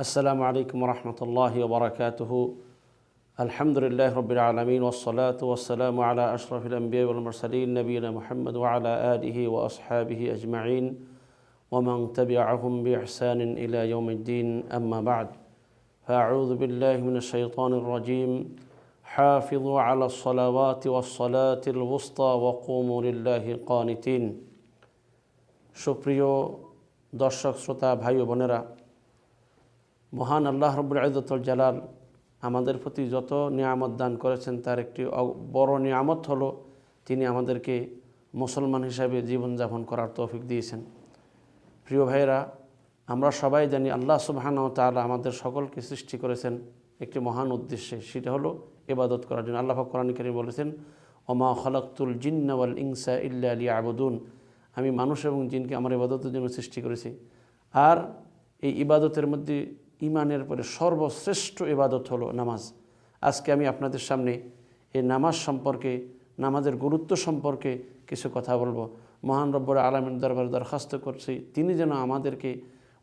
السلام عليكم ورحمة الله وبركاته الحمد لله رب العالمين والصلاة والسلام على أشرف الأنبياء والمرسلين نبينا محمد وعلى آله وأصحابه أجمعين ومن تبعهم بإحسان إلى يوم الدين أما بعد فأعوذ بالله من الشيطان الرجيم حافظوا على الصلوات والصلاة الوسطى وقوموا لله قانتين সুপ্রিয় দর্শক শ্রোতা ভাই ও বোনেরা মহান আল্লাহ রব্বুল ইজতুল জালাল আমাদের প্রতি যত নিয়ামত দান করেছেন, তার একটি বড় নিয়ামত হলো তিনি আমাদেরকে মুসলমান হিসাবে জীবনযাপন করার তৌফিক দিয়েছেন। প্রিয় ভাইয়েরা, আমরা সবাই জানি আল্লাহ সুবহানাহু ওয়া তাআলা আমাদের সকলকে সৃষ্টি করেছেন একটি মহান উদ্দেশ্যে, সেটা হলো ইবাদত করার জন্য। আল্লাহ কোরআন কারীম বলেছেন, ওমা খলাকতুল জিন্না ওয়াল ইনসা ইল্লা লিয়াবুদুন। আমি মানুষ এবং জিনকে আমার ইবাদতের জন্য সৃষ্টি করেছি। আর এই ইবাদতের মধ্যে ইমানের পরে সর্বশ্রেষ্ঠ এবাদত হলো নামাজ। আজকে আমি আপনাদের সামনে এই নামাজ সম্পর্কে, নামাজের গুরুত্ব সম্পর্কে কিছু কথা বলব। মহান রব্বর আলমের দরবারে দরখাস্ত করছি, তিনি যেন আমাদেরকে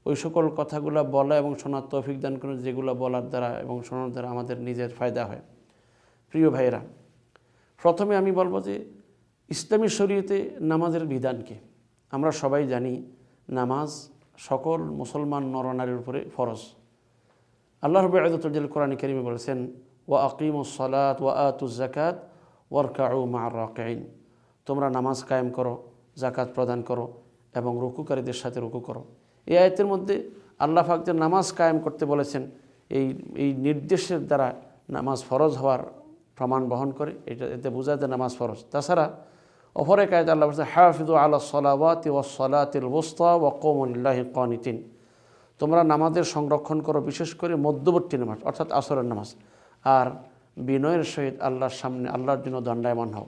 ওই সকল কথাগুলো বলা এবং শোনার তৌফিক দান করেন, যেগুলো বলার দ্বারা এবং শোনার দ্বারা আমাদের নিজের ফায়দা হয়। প্রিয় ভাইয়েরা, প্রথমে আমি বলব যে ইসলামী শরীয়তে নামাজের বিধানকে আমরা সবাই জানি নামাজ সকল মুসলমান নরনারীর উপরে ফরজ। আল্লাহ রবি আয়দতুল কোরআন করিমে বলেছেন, ওয়া আকিম সলাত ওয়া আতু জাকাত ওয়ারকাউ মা রাকাইন তোমরা নামাজ কায়েম করো জাকাত প্রদান করো এবং রুকুকারীদের সাথে রুকু করো। এই আয়তের মধ্যে আল্লাহ ফাক যে নামাজ কায়েম করতে বলেছেন, এই এই নির্দেশের দ্বারা নামাজ ফরজ হওয়ার প্রমাণ বহন করে, এটা, এতে বোঝা যায় নামাজ ফরজ। তাছাড়া অপর এক আয়তে আল্লাহ বলছে হাফিদু আল্লাহ সলাওয়াতি ওয়া সলাতিল ওস্তা ওয়া কৌমুল্লাহ কনিতিন তোমরা নামাজের সংরক্ষণ করো, বিশেষ করে মধ্যবর্তী নামাজ, অর্থাৎ আসরের নামাজ। আর বিনয়ের সহিত আল্লাহর সামনে, আল্লাহর জন্য দণ্ডায়মান হও।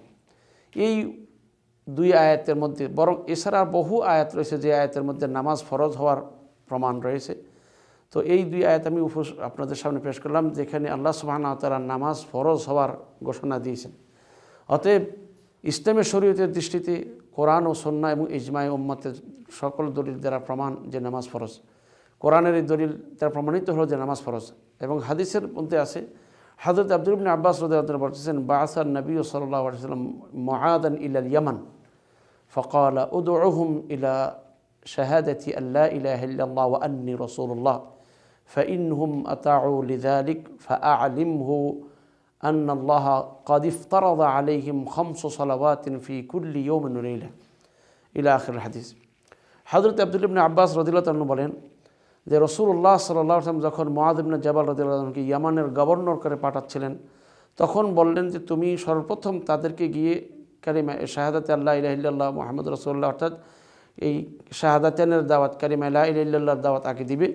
এই দুই আয়াতের মধ্যে, বরং এছাড়া বহু আয়াত রয়েছে যে আয়াতের মধ্যে নামাজ ফরজ হওয়ার প্রমাণ রয়েছে। তো এই দুই আয়াত আমি উপস আপনাদের সামনে পেশ করলাম, যেখানে আল্লাহ সুবাহানা তারা নামাজ ফরজ হওয়ার ঘোষণা দিয়েছেন। অতএব ইসলামের শরীয়তের দৃষ্টিতে কোরআন ও সন্না এবং ইজমাই উম্মতের সকল দলিল দ্বারা প্রমাণ যে নামাজ ফরজ। কোরআনের এই দলিল দ্বারা প্রমাণিত হলো যে নামাজ ফরজ এবং হাদিসের মধ্যে আছে হাজরত আব্দুল ইবনে আব্বাস রদাহ বলতেছেন বাসার নবী সাল্লাহ সাল্লাম মহাদান ইলাল ইয়ামান فقال ادعهم إلى شهادة أن لا إله إلا الله وأني رسول الله فإنهم أطاعوا لذلك فأعلمه أن الله قد افترض عليهم خمس صلوات في كل يوم وليلة إلى آخر الحديث حضرت عبد الله بن عباس رضي الله عنه বলেন যে রসুল্লাহ সাল্লাহ আসলাম যখন মহাদিবনা জাবাল রদিল্লাহকে ইয়ামানের গভর্নর করে পাঠাচ্ছিলেন, তখন বললেন যে, তুমি সর্বপ্রথম তাদেরকে গিয়ে কারিমা শাহাদাত আল্লাহ ইলাহিল্লাহ মোহাম্মদ রসুল্লাহ অর্থাৎ এই শাহাদাতেনের দাওয়াত কারিমা ইলাহ ইলাহিল্লাহর দাওয়াত আগে দিবে।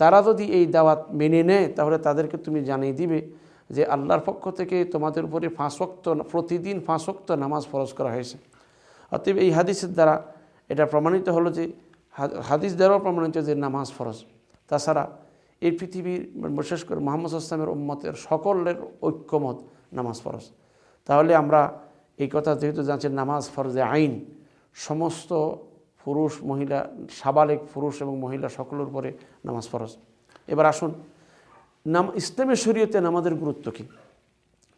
তারা যদি এই দাওয়াত মেনে নেয়, তাহলে তাদেরকে তুমি জানিয়ে দিবে যে, আল্লাহর পক্ষ থেকে তোমাদের উপরে ফাঁসক্ত প্রতিদিন ফাঁসক্ত নামাজ ফরজ করা হয়েছে। অতএব এই হাদিসের দ্বারা এটা প্রমাণিত হলো যে হাদিস দ্বারাও প্রমাণিত যে নামাজ ফরজ। তাছাড়া এই পৃথিবীর বিশেষ করে মোহাম্মদ আসলামের উম্মতের সকলের ঐক্যমত নামাজ ফরজ। তাহলে আমরা এই কথা যেহেতু জানছেন নামাজ ফরজে আইন, সমস্ত পুরুষ, মহিলা, সাবালিক পুরুষ এবং মহিলা সকলের উপরে নামাজ ফরজ। এবার আসুন, নাম ইসলামের শরীয়তে নামাজের গুরুত্ব কী?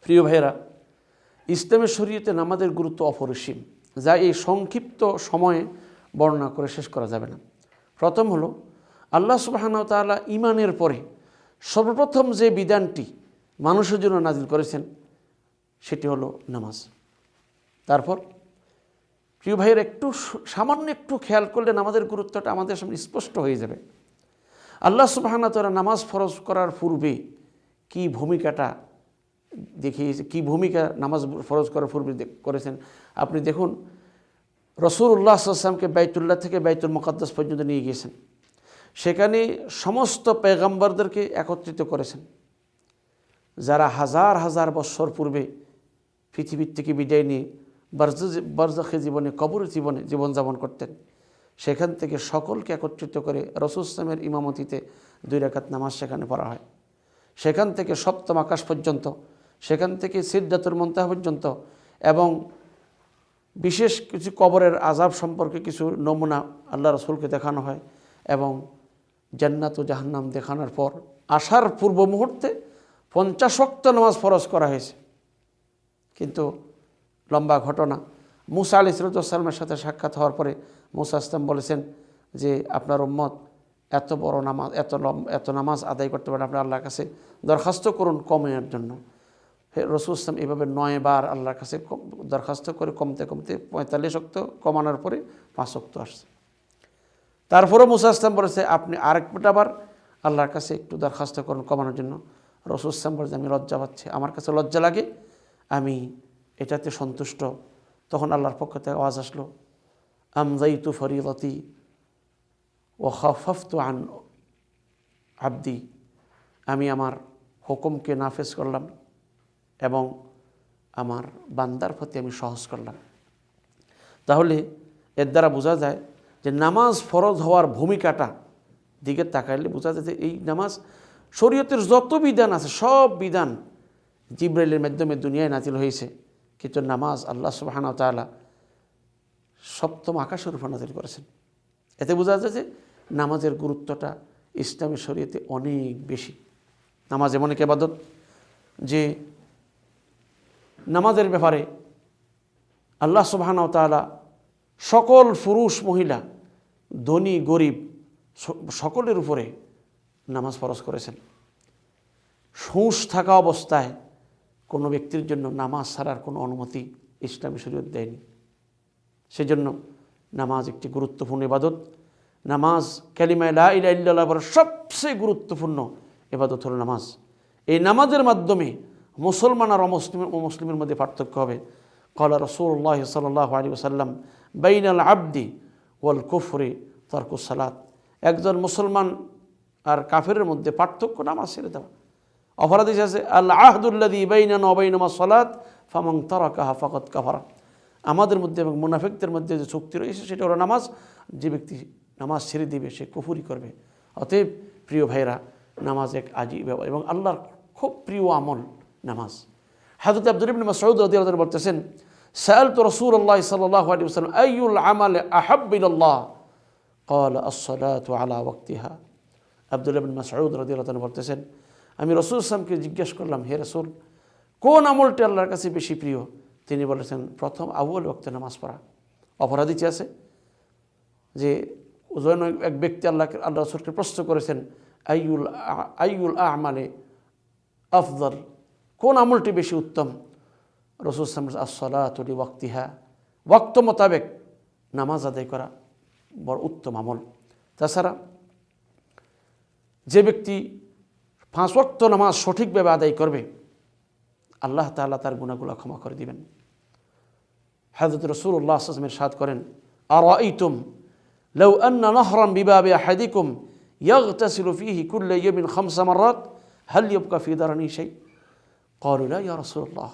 প্রিয় ভাইয়েরা, ইসলামের শরীয়তে নামাজের গুরুত্ব অপরিসীম। যা এই সংক্ষিপ্ত সময়ে বর্ণনা করে শেষ করা যাবে না। প্রথম হলো, আল্লাহ সুবাহান তাআলা ইমানের পরে সর্বপ্রথম যে বিধানটি মানুষের জন্য নাজিল করেছেন, সেটি হলো নামাজ। তারপর, প্রিয় ভাইয়ের একটু সামান্য একটু খেয়াল করলে নামাজের গুরুত্বটা আমাদের সামনে স্পষ্ট হয়ে যাবে। আল্লাহ সুবাহানা নামাজ ফরজ করার পূর্বে কি ভূমিকাটা দেখিয়েছে, কি ভূমিকা নামাজ ফরজ করার পূর্বে করেছেন? আপনি দেখুন রসুল্লাহ আসলামকে বাইতুল্লাহ থেকে বাইতুল মুকাদ্দাস পর্যন্ত নিয়ে গিয়েছেন। সেখানে সমস্ত পেগাম্বরদেরকে একত্রিত করেছেন। যারা হাজার হাজার বৎসর পূর্বে পৃথিবীর থেকে বিদায় নিয়ে বারজাখে জীবনে, কবর জীবনে জীবনযাপন করতেন, সেখান থেকে সকলকে একত্রিত করে রসুলামের ইমামতিতে দুই রাকাত নামাজ সেখানে পড়া হয়। সেখান থেকে সপ্তম আকাশ পর্যন্ত, সেখান থেকে সিদ্ধাতুর মন্তাহ পর্যন্ত এবং বিশেষ কিছু কবরের আজাব সম্পর্কে কিছু নমুনা আল্লাহ রসুলকে দেখানো হয় এবং জান্নাত ও জাহান্নাম দেখানোর পর আসার পূর্ব মুহূর্তে পঞ্চাশ ওয়াক্ত নামাজ ফরজ করা হয়েছে। কিন্তু লম্বা ঘটনা, মুসা আলি সিরুদ্দালামের সাথে সাক্ষাৎ হওয়ার পরে মুসা ইসলাম বলেছেন যে, আপনার উম্মত এত বড় নামাজ, এত লম এত নামাজ আদায় করতে পারেন আপনার আল্লাহর কাছে দরখাস্ত করুন কমের জন্য। রসুল ইসলাম এভাবে নয় বার আল্লাহর কাছে দরখাস্ত করে কমতে কমতে পঁয়তাল্লিশ অক্ত কমানোর পরে পাঁচ অক্ত আসছে। তারপরেও মুসা ইসলাম বলেছে, আপনি আরেকটা বার আল্লাহর কাছে একটু দরখাস্ত করুন কমানোর জন্য। রসুল ইসলাম বলেছে, আমি লজ্জা পাচ্ছি, আমার কাছে লজ্জা লাগে, আমি এটাতে সন্তুষ্ট। তখন আল্লাহর পক্ষ থেকে আওয়াজ আসলো, আমজাইতু ফরিদতি ও খাফতু আন আব্দি। আমি আমার হুকুমকে নাফেজ করলাম এবং আমার বান্দার প্রতি আমি সহজ করলাম। তাহলে এর দ্বারা বোঝা যায় যে নামাজ ফরজ হওয়ার ভূমিকাটা দিকে তাকাইলে বোঝা যায় যে এই নামাজ শরীয়তের যত বিধান আছে, সব বিধান জিব্রাইলের মাধ্যমে দুনিয়ায় নাজিল হয়েছে। কিন্তু নামাজ আল্লাহ সুবাহানা তালা সপ্তম আকাশের উপর নাজিল করেছেন। এতে বোঝা যায় যে নামাজের গুরুত্বটা ইসলামী শরীয়তে অনেক বেশি। নামাজ এমন এক এবাদত যে নামাজের ব্যাপারে আল্লাহ সুবাহানাও তাআলা সকল পুরুষ মহিলা, ধনী, গরিব সকলের উপরে নামাজ ফরজ করেছেন। হুঁশ থাকা অবস্থায় কোনো ব্যক্তির জন্য নামাজ ছাড়ার কোনো অনুমতি ইসলামী শরীয়ত দেয়নি। সেজন্য নামাজ একটি গুরুত্বপূর্ণ ইবাদত। নামাজ ক্যালিমায় লা ইলা সবচেয়ে গুরুত্বপূর্ণ এবাদত হল নামাজ। এই নামাজের মাধ্যমে মুসলমান আর অমুসলিম মুসলিমের মধ্যে পার্থক্য হবে। কলা রসুল্লাহ সাল্লাহ আলী ওসাল্লাম বাইন আল আব্দি ওয়াল কুফরি তর্কুস সালাত। একজন মুসলমান আর কাফেরের মধ্যে পার্থক্য নামাজ ছেড়ে দেওয়া। অপরাধী আছে আল্লাহ আহদুল্লাদি বাইনান অবাইনামা সলাত ফামং তরাকাহা ফকত কাফারা। আমাদের মধ্যে এবং মুনাফিকদের মধ্যে যে চুক্তি রয়েছে, সেটা হলো নামাজ। যে ব্যক্তি নামাজ ছেড়ে দিবে, সে কুফুরি করবে। অতএব প্রিয় ভাইরা নামাজ এক আজীব এবং আল্লাহর খুব প্রিয় আমল। নামাজ হাজরত আব্দুল ইবনে মাসউদ রাদিয়াল্লাহু আনহু বলতেছেন সাআলতু রাসূলুল্লাহ সাল্লাল্লাহু আলাইহি ওয়াসাল্লাম আইয়ুল আমাল আহাব্বু ইলাল্লাহ قال الصلاة على وقتها আব্দুল ইবনে মাসউদ রাদিয়াল্লাহু আনহু বলতেছেন আমি রসুল ইসলামকে জিজ্ঞেস করলাম হে রসুল কোন আমলটি আল্লাহর কাছে বেশি প্রিয় তিনি বলেছেন প্রথম আউ্বল ওয়াক্তে নামাজ পড়া অপরাধী কি আছে যে ওজন এক ব্যক্তি আল্লাহ আল্লাহ রসুলকে প্রশ্ন করেছেন আইউল আ- আইউল আমালে আফদল কোন আমলটি বেশি উত্তম রসুল আসলাতুলি ওয়াক্তিহা ওয়াক্ত মোতাবেক নামাজ আদায় করা বড় উত্তম আমল তাছাড়া যে ব্যক্তি পাঁচ ওয়াক্ত নামাজ সঠিকভাবে আদায় করবে আল্লাহ তাআলা তার গুণাগুলো ক্ষমা করে দিবেন হাজরত রসুল্লাহ আসলামের সাদ করেন আর আইতুম لو أن نهرا بباب أحدكم يغتسل فيه كل يوم خمس مرات هل يبقى في درني شيء قالوا لا يا رسول الله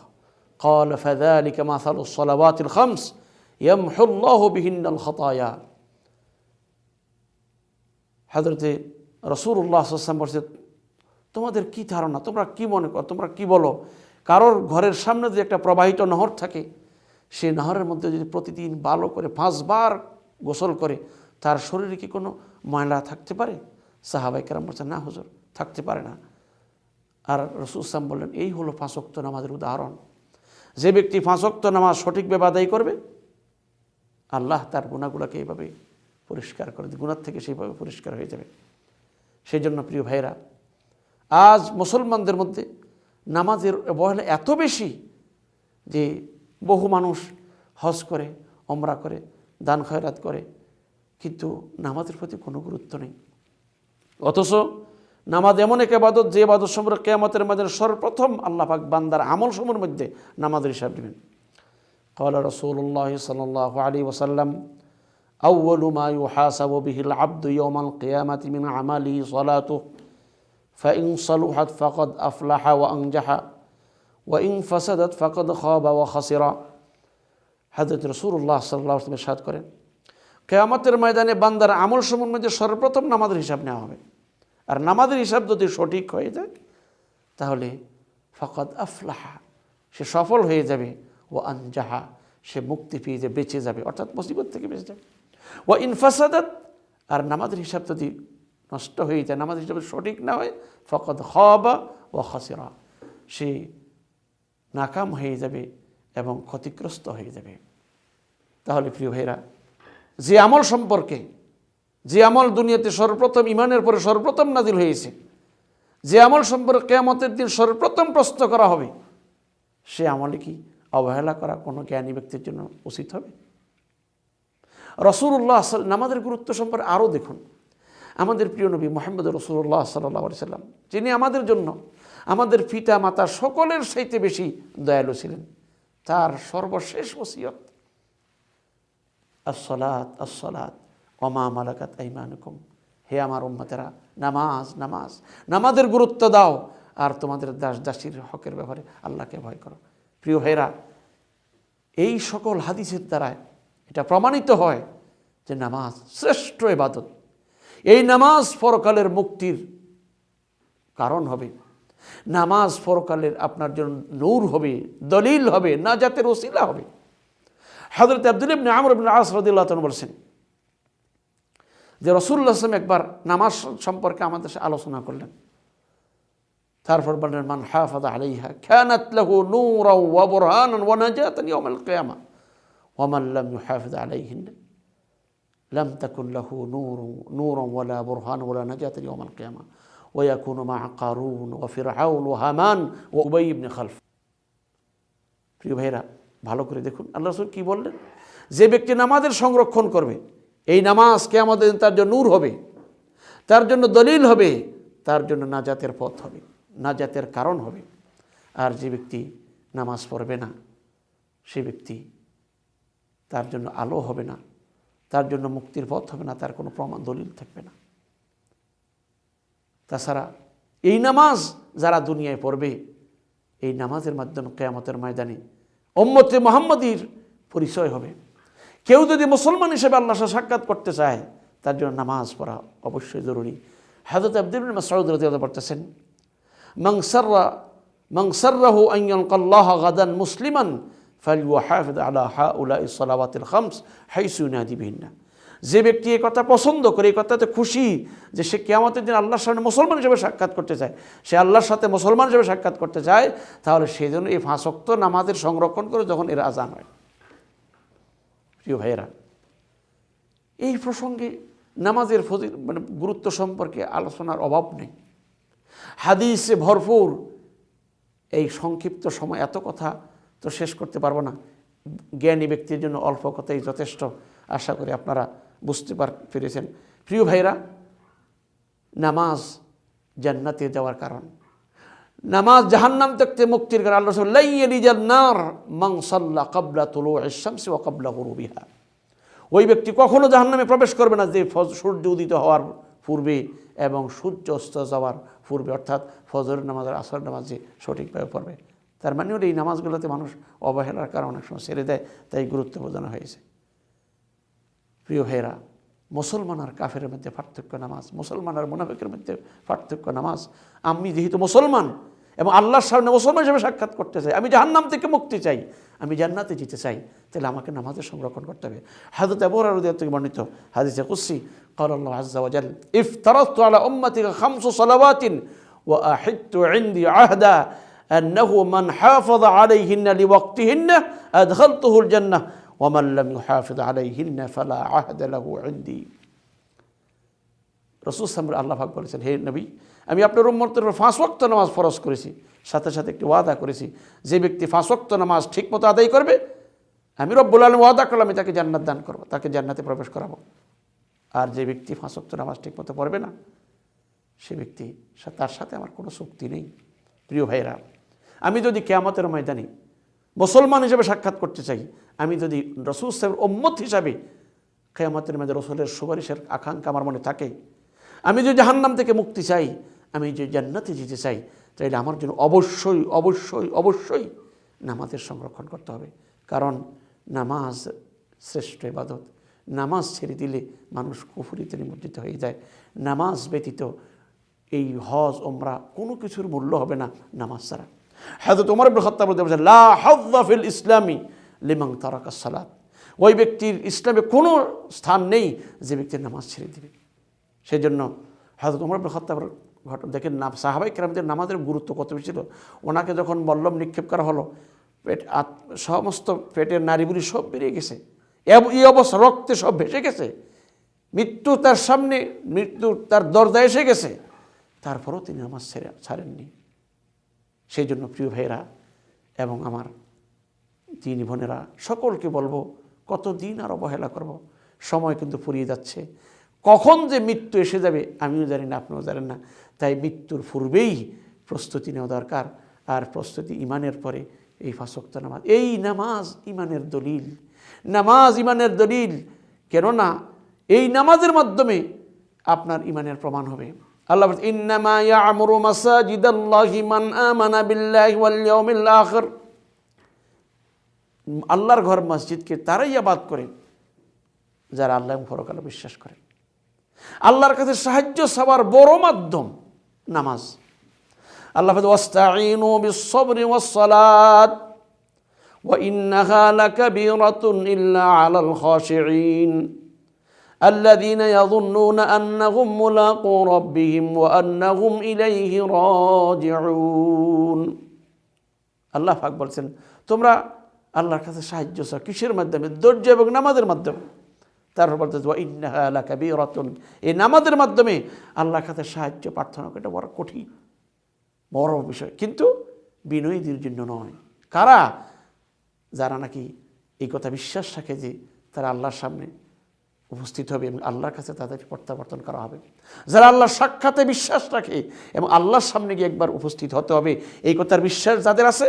قال فذلك مثل الصلوات الخمس يمحو الله بهن الخطايا হাজরতে রসুল্লাহ আসলাম বলছে তোমাদের কি ধারণা তোমরা কি মনে করো তোমরা কি বলো কারোর ঘরের সামনে যদি একটা প্রবাহিত নহর থাকে সেই নহরের মধ্যে যদি প্রতিদিন ভালো করে পাঁচবার গোসল করে তার শরীরে কি কোনো ময়লা থাকতে পারে সাহাবাই কেরাম বলছেন না হুজুর থাকতে পারে না আর রসুল ইসলাম বললেন, এই হলো পাঁচক্ত নামাজের উদাহরণ। যে ব্যক্তি পাঁচক্ত নামাজ সঠিকভাবে আদায় করবে, আল্লাহ তার গুণাগুলোকে এইভাবে পরিষ্কার করে গুণার থেকে সেইভাবে পরিষ্কার হয়ে যাবে। সেই জন্য প্রিয় ভাইরা আজ মুসলমানদের মধ্যে নামাজের অবহেলা এত বেশি যে বহু মানুষ হজ করে অমরা করে, দান খয়রাত করে, কিন্তু নামাজের প্রতি কোনো গুরুত্ব নেই। অথচ নামাজ এমন এক এবাদত যে এবাদত সম্পর্কে কেয়ামতের মাঝে সর্বপ্রথম আল্লাহ পাক বান্দার আমল সময়ের মধ্যে নামাজের হিসাব নেবেন قال رسول الله صلى الله عليه وسلم أول ما يحاسب به العبد يوم القيامة من عمله صلاته فإن صلحت فقد أفلح وأنجح وإن فسدت فقد خاب وخسر حضرت رسول الله صلى الله عليه وسلم সাদ করেন কেয়ামতের ময়দানে বান্দার আমল সময়ের মধ্যে সর্বপ্রথম নামাজের হিসাব নেওয়া হবে আর নামাজের হিসাব যদি সঠিক হয়ে যায়, তাহলে ফকদ আফলাহা, সে সফল হয়ে যাবে। ও আনজাহা, সে মুক্তি পেয়ে যে বেঁচে যাবে। অর্থাৎ মুসিবত থেকে বেঁচে যাবে। ও ইনফাসাদাত আর নামাজের হিসাব যদি নষ্ট হয়ে যায় নামাজ হিসাবে সঠিক না হয়, ফকত হবা ও খসিরা, সে নাকাম হয়ে যাবে এবং ক্ষতিগ্রস্ত হয়ে যাবে। তাহলে প্রিয় ভাইরা যে আমল সম্পর্কে যে আমল দুনিয়াতে সর্বপ্রথম ইমানের পরে সর্বপ্রথম নাজিল হয়েছে। যে আমল সম্পর্কে কেয়ামতের দিন সর্বপ্রথম প্রশ্ন করা হবে, সে আমলে কি অবহেলা করা কোনো জ্ঞানী ব্যক্তির জন্য উচিত হবে? রসুল্লাহ নামাজের গুরুত্ব সম্পর্কে আরও দেখুন। আমাদের প্রিয় নবী মোহাম্মদ রসুল্লাহ সাল্লাহ সাল্লাম, যিনি আমাদের জন্য, আমাদের পিতা মাতা সকলের সাইতে বেশি দয়ালু ছিলেন। তার সর্বশেষ ওসিয়ত আসলাত আসলাত অমা মালাকাত আইমানুকুম। হে আমার উম্মতেরা, নামাজ নামাজ, নামাজের গুরুত্ব দাও। আর তোমাদের দাস দাসীর হকের ব্যাপারে আল্লাহকে ভয় করো। প্রিয় ভাইরা এই সকল হাদিসের দ্বারায় এটা প্রমাণিত হয় যে নামাজ শ্রেষ্ঠ এবাদত এই নামাজ পরকালের মুক্তির কারণ হবে। নামাজ পরকালের আপনার জন্য নূর হবে, দলিল হবে না জাতের ওসিলা হবে। হজরত আব্দুল আমর ইবনে বলছেন যে রসুল্লাহ আসলাম একবার নামাজ সম্পর্কে আমাদের সাথে আলোচনা করলেন তারপর বললেন মান হাফাজ আলাইহা খানাত লাহু নূরা ওয়া বুরহানান ওয়া নাজাতান ইয়াউমাল কিয়ামা ওয়া মান লাম ইউহাফিজ আলাইহিন لم تكن له نور نور ولا برهان ولا نجاة يوم القيامة ويكون مع قارون وفرعون وهامان وأبي بن خلف প্রিয় ভাইরা ভালো করে দেখুন আল্লাহ রসুল কী বললেন যে ব্যক্তি নামাজের সংরক্ষণ করবে এই নামাজ কে আমাদের তার জন্য নূর হবে, তার জন্য দলিল হবে, তার জন্য নাজাতের পথ হবে, নাজাতের কারণ হবে। আর যে ব্যক্তি নামাজ পড়বে না, সে ব্যক্তি তার জন্য আলো হবে না, তার জন্য মুক্তির পথ হবে না, তার কোনো প্রমাণ, দলিল থাকবে না। তাছাড়া এই নামাজ যারা দুনিয়ায় পড়বে, এই নামাজের মাধ্যমে কেয়ামতের ময়দানে ওম্মতে মোহাম্মদীর পরিচয় হবে। কেউ যদি মুসলমান হিসেবে আল্লাহ সাক্ষাৎ করতে চায়, তার জন্য নামাজ পড়া অবশ্যই জরুরি। হাজরত আব্দুল মাসউদ রাদিয়াল্লাহু পড়তেছেন মাংসাররা ইয়ালকাল্লাহ গাদান মুসলিমান যে ব্যক্তি কথা পছন্দ করে, এই কথাতে খুশি যে সে কেয়ামতের দিন আল্লাহর সামনে মুসলমান হিসেবে সাক্ষাৎ করতে চায়। সে আল্লাহর সাথে মুসলমান হিসেবে সাক্ষাৎ করতে চায়, তাহলে সেই জন্য এই ফাঁসক্ত নামাজের সংরক্ষণ করে যখন এর আজান হয়। প্রিয় ভাইয়েরা, এই প্রসঙ্গে নামাজের ফজি মানে গুরুত্ব সম্পর্কে আলোচনার অভাব নেই। হাদিসে ভরপুর এই সংক্ষিপ্ত সময় এত কথা তো শেষ করতে পারব না। জ্ঞানী ব্যক্তির জন্য অল্প কথাই যথেষ্ট, আশা করি আপনারা বুঝতে পার, পেরেছেন। প্রিয় ভাইরা নামাজ জান্নাতে যাওয়ার কারণ। নামাজ জাহান্নাম থেকে মুক্তির কারণ আল্লাহ লাইয়ার মাং সাল্লা কাবলা তুলো শামসি ও কাবলা গরুবিহা। ওই ব্যক্তি কখনো জাহান্নামে প্রবেশ করবে না, যে সূর্য উদিত হওয়ার পূর্বে এবং সূর্য অস্ত যাওয়ার পূর্বে, অর্থাৎ ফজরের নামাজ আর আসর নামাজে সঠিকভাবে পড়বে। তার মানে হলো এই নামাজগুলোতে মানুষ অবহেলার কারণে অনেক সময় ছেড়ে দেয়, তাই গুরুত্ব বোঝানো হয়েছে। প্রিয় ভাইয়েরা, মুসলমান আর কাফের মধ্যে পার্থক্য নামাজ, মুসলমান আর মুনাফিকের মধ্যে পার্থক্য নামাজ। আমি যেহেতু মুসলমান এবং আল্লাহর সামনে মুসলমান হিসেবে সাক্ষাৎ করতে চাই আমি জাহান্নাম থেকে মুক্তি চাই আমি জান্নাতে যেতে চাই তাহলে আমাকে নামাজের সংরক্ষণ করতে হবে হাজরত আবু হরারহ থেকে বর্ণিত হাদিসে কুসি قال الله عز وجل افترضت على أمتك خمس صلوات وأحدت عندي عهدا أنه من حافظ عليهن لوقتهن أدخلته الجنة ومن لم يحافظ عليهن فلا عهد له عندي রসুল সামর আল্লাহ ভাগ বলেছেন হে নবী আমি আপনার উম্মতের উপর ফাঁস ওয়াক্ত নামাজ ফরজ করেছি, সাথে সাথে একটি ওয়াদা করেছি, যে ব্যক্তি ফাঁস ওয়াক্ত নামাজ ঠিকমতো আদায় করবে, আমি রব্বুল আলম ওয়াদা করলাম, আমি তাকে জান্নাত দান করব, তাকে জান্নাতে প্রবেশ করাবো। আর যে ব্যক্তি ফাঁস ওয়াক্ত নামাজ ঠিকমতো পড়বে না, সে ব্যক্তি তার সাথে আমার কোনো শক্তি নেই, প্রিয় ভাইরা আমি যদি কেয়ামতের ময়দানে মুসলমান হিসেবে সাক্ষাৎ করতে চাই, আমি যদি রসুল সাহেব ওম্মত হিসাবে কেয়ামতের মধ্যে রসুলের সুপারিশের আকাঙ্ক্ষা আমার মনে থাকে আমি যদি জাহান্নাম থেকে মুক্তি চাই, আমি যে জান্নাতে যেতে চাই, তাইলে আমার জন্য অবশ্যই অবশ্যই অবশ্যই নামাজের সংরক্ষণ করতে হবে। কারণ নামাজ শ্রেষ্ঠ ইবাদত। নামাজ ছেড়ে দিলে মানুষ কুফুরিতে নিমজ্জিত হয়ে যায়। নামাজ ব্যতীত এই হজ ওমরা কোনো কিছুর মূল্য হবে না নামাজ ছাড়া। হয়তো তোমার খত্তা বলতে হফিল ইসলামী লিমাং তারাকা সালাত। ওই ব্যক্তির ইসলামে কোনো স্থান নেই যে ব্যক্তির নামাজ ছেড়ে দিবে। সেই জন্য হয়তো উমর খত্তাবের ঘটনা, দেখেন না সাহাবাই কেরামদের নামাজের গুরুত্ব কত বেশি ছিল। ওনাকে যখন বল্লম নিক্ষেপ করা হলো, পেট সমস্ত পেটের নারীগুলি সব বেরিয়ে গেছে। এই অবস্থা, রক্তে সব ভেসে গেছে। মৃত্যু তার সামনে, মৃত্যু তার দরজা এসে গেছে। তারপরেও তিনি আমার ছেড়ে, ছাড়েননি। সেই জন্য প্রিয় ভাইয়েরা এবং আমার দিনী বোনেরা, সকলকে বলব, কতদিন আর অবহেলা করব? সময় কিন্তু ফুরিয়ে যাচ্ছে। কখন যে মৃত্যু এসে যাবে, আমিও জানি না, আপনিও জানেন না। তাই মৃত্যুর পূর্বেই প্রস্তুতি নেওয়া দরকার। আর প্রস্তুতি ইমানের পরে এই ফাঁসক্ত নামাজ। এই নামাজ ইমানের দলিল। নামাজ ইমানের দলিল। কেননা এই নামাজের মাধ্যমে আপনার ইমানের প্রমাণ হবে। আল্লাহ আল্লাহর ঘর, মসজিদকে তারাই আবাদ করে যারা আল্লাহ এবং পরকালে বিশ্বাস করে আল্লাহর কাছে সাহায্য সবার বড় মাধ্যম নামাজ আল্লাহ বলছে, ওয়াস্তাঈনু বিস-সাবরি ওয়াস-সালাত وإنها لكبيرة إلا على الخاشعين الذين يظنون أنهم ملاقو ربهم وأنهم إليه راجعون আল্লাহ পাক বলছেন তোমরা আল্লাহর কাছে সাহায্য চাও কিসের মাধ্যমে ধৈর্য এবং নামাজের মাধ্যমে তারপর বলতে ইন্নাহা আলা কাবীরাতুন এই নামাজের মাধ্যমে আল্লাহর কাছে সাহায্য, প্রার্থনা করা এটা বড় কঠিন, বড় বিষয়। কিন্তু বিনয়ীদের জন্য নয়। কারা? যারা নাকি এই কথা বিশ্বাস রাখে যে তারা আল্লাহর সামনে উপস্থিত হবে এবং আল্লাহর কাছে তাদের প্রত্যাবর্তন করা হবে। যারা আল্লাহর সাক্ষাতে বিশ্বাস রাখে এবং আল্লাহর সামনে গিয়ে একবার উপস্থিত হতে হবে, এই কথার বিশ্বাস যাদের আছে,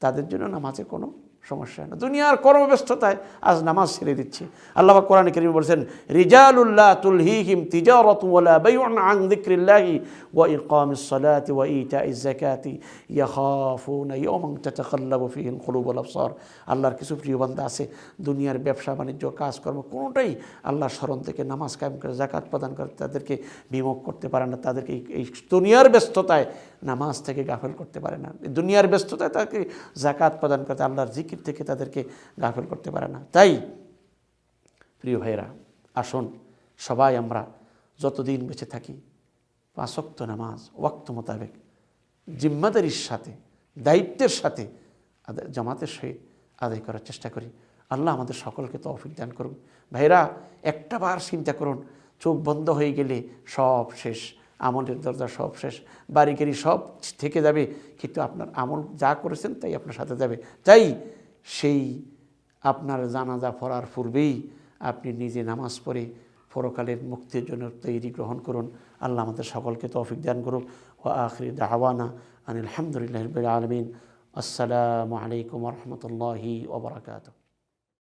তাদের জন্য নামাজে কোনো সমস্যা না। দুনিয়ার কর্মব্যস্ততায় আজ নামাজ ছেড়ে দিচ্ছে। আল্লাহ কোরআন করিম বলছেন রিজালুল্লাহ তুলহিহিম তিজারাতু ওয়ালা বাইউন আন যিকরিল্লাহি ওয়া ইকামিস সালাতি ওয়া ইতাইজ যাকাতি ইয়াখাফুনা ইয়াওমান তাতাকাল্লাবু ফিহি আল কুলুব ওয়াল আবসার। আল্লাহর কিছু প্রিয় বান্দা আছে, দুনিয়ার ব্যবসা, বাণিজ্য, কাজকর্ম, কোনোটাই আল্লাহর স্মরণ থেকে নামাজ কায়েম করে জাকাত প্রদান করে, তাদেরকে বিমুখ করতে পারে না। তাদেরকে এই দুনিয়ার ব্যস্ততায় নামাজ থেকে গাফেল করতে পারে না। দুনিয়ার ব্যস্ততায় তাদেরকে জাকাত প্রদান করতে, আল্লাহর জিকির থেকে তাদেরকে গাফেল করতে পারে না। তাই, প্রিয় ভাইয়েরা, আসুন সবাই আমরা যতদিন বেঁচে থাকি পাঁচক্ত নামাজ, ওয়াক্ত মোতাবেক, জিম্মাদারির সাথে, দায়িত্বের সাথে জামাতের সহিত আদায় করার চেষ্টা করি। আল্লাহ আমাদের সকলকে তৌফিক দান করুন। ভাইরা একটা বার চিন্তা করুন, চোখ বন্ধ হয়ে গেলে সব শেষ। আমলের দরজা সব শেষ। বাড়ি গাড়ি সব থেকে যাবে। কিন্তু আপনার আমল যা করেছেন তাই আপনার সাথে যাবে। তাই সেই আপনার জানাজা পড়ার পূর্বেই আপনি নিজে নামাজ পড়ে পরকালের মুক্তির জন্য তৈরি গ্রহণ করুন। আল্লাহ আমাদের সকলকে তৌফিক দান করুক। ও আখরি দাওয়ানা আনিল আলহামদুলিল্লাহ আলমিন। আসসালামু আলাইকুম রহমতুল্লাহি ওবরাকাতু